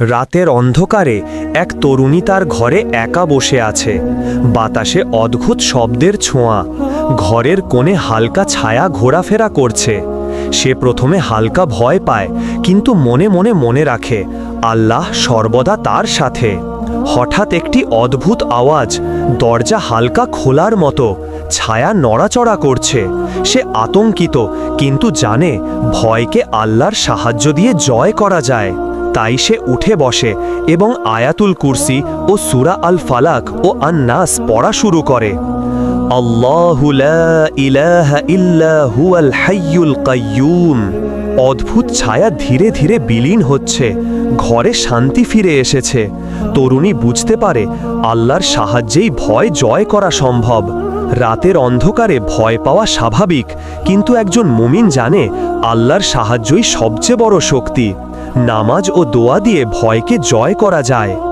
রাতের অন্ধকারে এক তরুণী তার ঘরে একা বসে আছে। বাতাসে অদ্ভুত শব্দের ছোঁয়া। ঘরের কোণে হালকা ছায়া ঘোরাফেরা করছে। সে প্রথমে হালকা ভয় পায়, কিন্তু মনে মনে মনে রাখে, আল্লাহ সর্বদা তার সাথে। হঠাৎ একটি অদ্ভুত আওয়াজ, দরজা হালকা খোলার মতো, ছায়া নড়াচড়া করছে। সে আতঙ্কিত, কিন্তু জানে, ভয়কে আল্লাহর সাহায্য দিয়ে জয় করা যায়। তাই সে উঠে বসে এবং আয়াতুল কুরসি ও সুরা আল ফালাক ও আন্নাস পড়া শুরু করে। অদ্ভুত ছায়া ধীরে ধীরে বিলীন হচ্ছে, ঘরে শান্তি ফিরে এসেছে। তরুণী বুঝতে পারে আল্লাহর সাহায্যেই ভয় জয় করা সম্ভব। রাতের অন্ধকারে ভয় পাওয়া স্বাভাবিক, কিন্তু একজন মুমিন জানে আল্লাহর সাহায্যই সবচেয়ে বড় শক্তি। নামাজ ও দোয়া দিয়ে ভয়কে জয় করা যায়।